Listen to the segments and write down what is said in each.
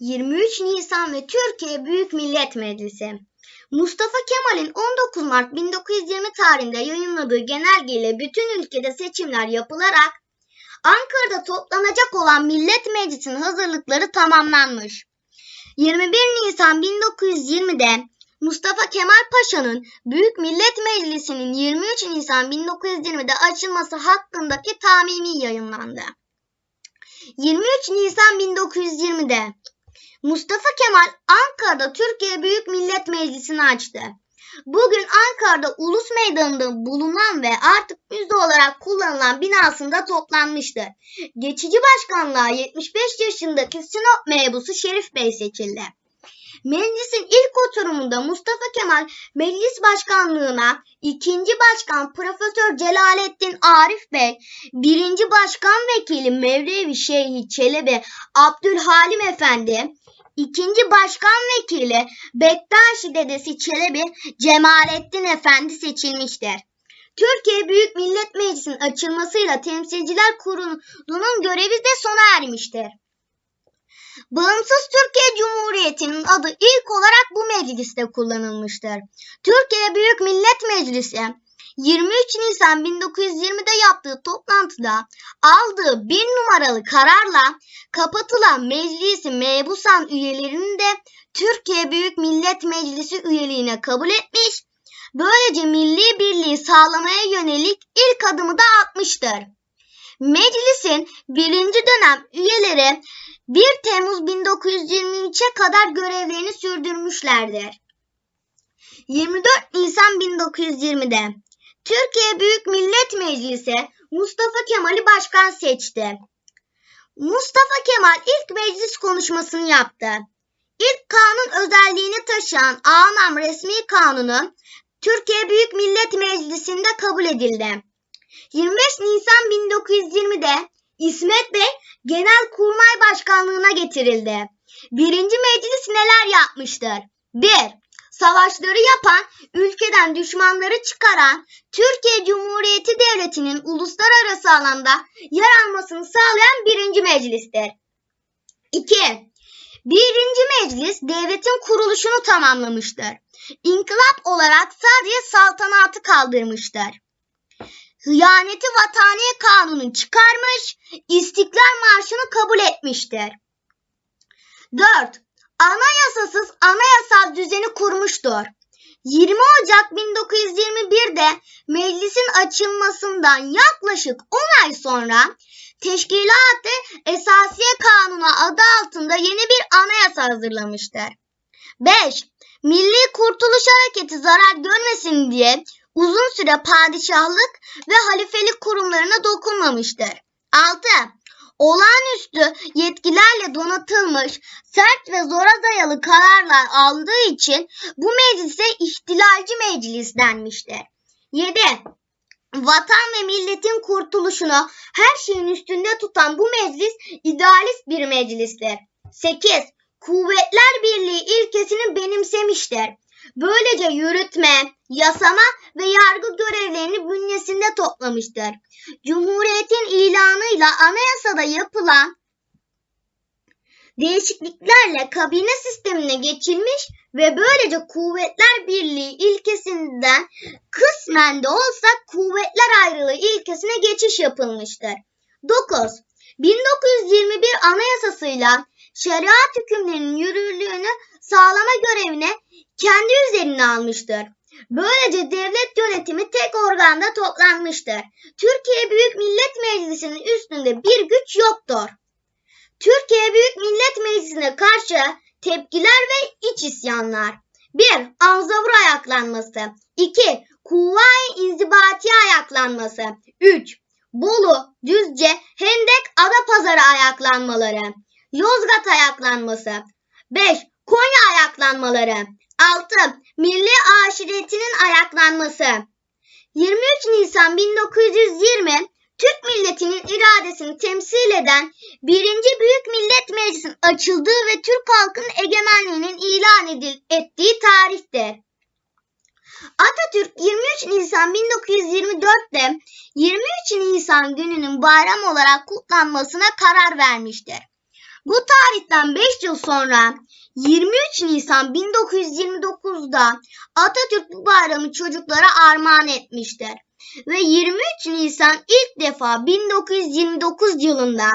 23 Nisan ve Türkiye Büyük Millet Meclisi. Mustafa Kemal'in 19 Mart 1920 tarihinde yayınladığı genelgeyle bütün ülkede seçimler yapılarak Ankara'da toplanacak olan Millet Meclisi'nin hazırlıkları tamamlanmış. 21 Nisan 1920'de Mustafa Kemal Paşa'nın Büyük Millet Meclisi'nin 23 Nisan 1920'de açılması hakkındaki tamimi yayınlandı. 23 Nisan 1920'de Mustafa Kemal Ankara'da Türkiye Büyük Millet Meclisi'ni açtı. Bugün Ankara'da Ulus Meydanı'nda bulunan ve artık müze olarak kullanılan binasında toplanmıştır. Geçici başkanlığa 75 yaşındaki Sinop mebusu Şerif Bey seçildi. Meclisin ilk oturumunda Mustafa Kemal meclis başkanlığına ikinci başkan Profesör Celalettin Arif Bey, birinci başkan vekili Mevlevi Şeyhi Çelebi Abdülhalim Efendi, ikinci başkan vekili Bektaşi dedesi Çelebi Cemalettin Efendi seçilmiştir. Türkiye Büyük Millet Meclisi'nin açılmasıyla Temsilciler Kurulu'nun görevi de sona ermiştir. Bağımsız Türkiye Cumhuriyeti'nin adı ilk olarak bu mecliste kullanılmıştır. Türkiye Büyük Millet Meclisi 23 Nisan 1920'de yaptığı toplantıda aldığı bir numaralı kararla kapatılan meclisi mebusan üyelerinin de Türkiye Büyük Millet Meclisi üyeliğine kabul etmiş, böylece milli birliği sağlamaya yönelik ilk adımı da atmıştır. Meclisin birinci dönem üyeleri 1 Temmuz 1923'e kadar görevlerini sürdürmüşlerdir. 24 Nisan 1920'de Türkiye Büyük Millet Meclisi Mustafa Kemal'i başkan seçti. Mustafa Kemal ilk meclis konuşmasını yaptı. İlk kanun özelliğini taşıyan Ağnam Resmi Kanunu Türkiye Büyük Millet Meclisi'nde kabul edildi. 25 Nisan 1920'de İsmet Bey Genel Kurmay Başkanlığına getirildi. Birinci meclis neler yapmıştır? 1. Savaşları yapan, ülkeden düşmanları çıkaran, Türkiye Cumhuriyeti Devleti'nin uluslararası alanda yer almasını sağlayan birinci meclistir. 2. Birinci meclis devletin kuruluşunu tamamlamıştır. İnkılap olarak sadece saltanatı kaldırmıştır hıyaneti vataniye kanunu çıkarmış, İstiklal Marşı'nı kabul etmiştir. 4. Anayasasız anayasal düzeni kurmuştur. 20 Ocak 1921'de meclisin açılmasından yaklaşık 10 ay sonra Teşkilat-ı Esasiye Kanunu adı altında yeni bir anayasa hazırlamıştır. 5. Milli Kurtuluş Hareketi zarar görmesin diye uzun süre padişahlık ve halifelik kurumlarına dokunmamıştır. 6. Olağanüstü yetkilerle donatılmış sert ve zora dayalı kararlar aldığı için bu meclise ihtilalci meclis denmiştir. 7. Vatan ve milletin kurtuluşunu her şeyin üstünde tutan bu meclis idealist bir meclistir. 8. Kuvvetler Birliği ilkesini benimsemiştir. Böylece yürütme, yasama ve yargı görevlerini bünyesinde toplamıştır. Cumhuriyetin ilanıyla anayasada yapılan değişikliklerle kabine sistemine geçilmiş ve böylece Kuvvetler Birliği ilkesinden kısmen de olsa kuvvetler ayrılığı ilkesine geçiş yapılmıştır. 9. 1921 Anayasasıyla şeriat hükümlerinin yürürlüğünü sağlama görevine kendi üzerine almıştır. Böylece devlet yönetimi tek organda toplanmıştır. Türkiye Büyük Millet Meclisi'nin üstünde bir güç yoktur. Türkiye Büyük Millet Meclisi'ne karşı tepkiler ve iç isyanlar. 1. Anzavur ayaklanması 2. Kuvayi İnzibati ayaklanması 3. Bolu, Düzce, Hendek, Adapazarı ayaklanmaları Yozgat ayaklanması 5. Konya ayaklanmaları 6. Milli aşiretinin ayaklanması 23 Nisan 1920 Türk milletinin iradesini temsil eden 1. Büyük Millet Meclisi'nin açıldığı ve Türk halkının egemenliğinin ilan edil ettiği tarihtir. Atatürk 23 Nisan 1924'te 23 Nisan gününün bayram olarak kutlanmasına karar vermiştir. Bu tarihten 5 yıl sonra 23 Nisan 1929'da Atatürk bu bayramı çocuklara armağan etmiştir. Ve 23 Nisan ilk defa 1929 yılında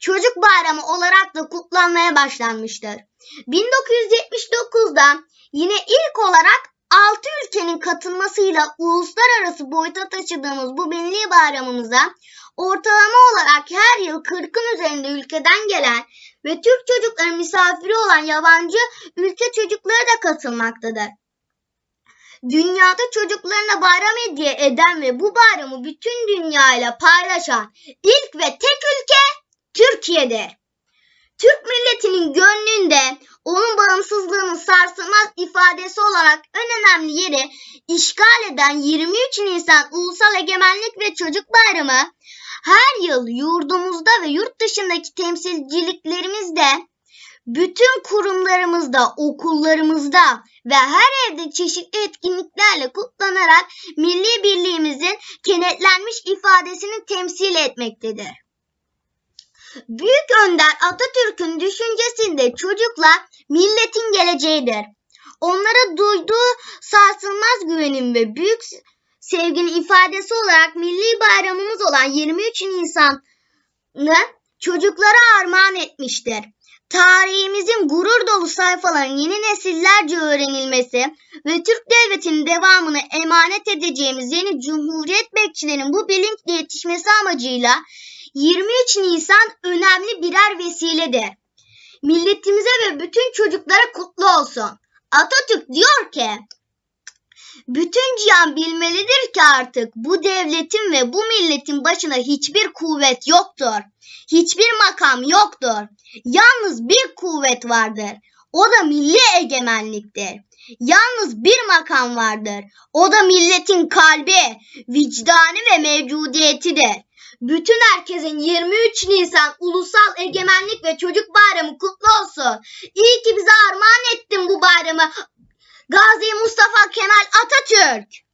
Çocuk Bayramı olarak da kutlanmaya başlanmıştır. 1979'da yine ilk olarak 6 ülkenin katılmasıyla uluslararası boyuta taşıdığımız bu milli bayramımıza ortalama olarak her yıl 40'ın üzerinde ülkeden gelen ve Türk çocukların misafiri olan yabancı ülke çocukları da katılmaktadır. Dünyada çocuklarına bayram hediye eden ve bu bayramı bütün dünyayla paylaşan ilk ve tek ülke Türkiye'dir. Türk milletinin gönlünde onun bağımsızlığının sarsılmaz ifadesi olarak en önemli yeri işgal eden 23 Nisan Ulusal Egemenlik ve Çocuk Bayramı her yıl yurdumuzda ve yurt dışındaki temsilciliklerimizde bütün kurumlarımızda, okullarımızda ve her evde çeşitli etkinliklerle kutlanarak milli birliğimizin kenetlenmiş ifadesini temsil etmektedir. Büyük Önder Atatürk'ün düşüncesinde çocuklar milletin geleceğidir. Onlara duyduğu sarsılmaz güvenin ve büyük sevginin ifadesi olarak milli bayramımız olan 23 Nisan'ı çocuklara armağan etmiştir. Tarihimizin gurur dolu sayfaların yeni nesillerce öğrenilmesi ve Türk Devleti'nin devamını emanet edeceğimiz yeni Cumhuriyet bekçilerinin bu bilinçle yetişmesi amacıyla 23 Nisan önemli birer vesiledir. Milletimize ve bütün çocuklara kutlu olsun. Atatürk diyor ki, bütün cihan bilmelidir ki artık bu devletin ve bu milletin başına hiçbir kuvvet yoktur. Hiçbir makam yoktur. Yalnız bir kuvvet vardır. O da milli egemenliktir. Yalnız bir makam vardır. O da milletin kalbi, vicdanı ve mevcudiyetidir. Bütün herkesin 23 Nisan Ulusal Egemenlik ve Çocuk Bayramı kutlu olsun. İyi ki bize armağan ettin bu bayramı. Gazi Mustafa Kemal Atatürk.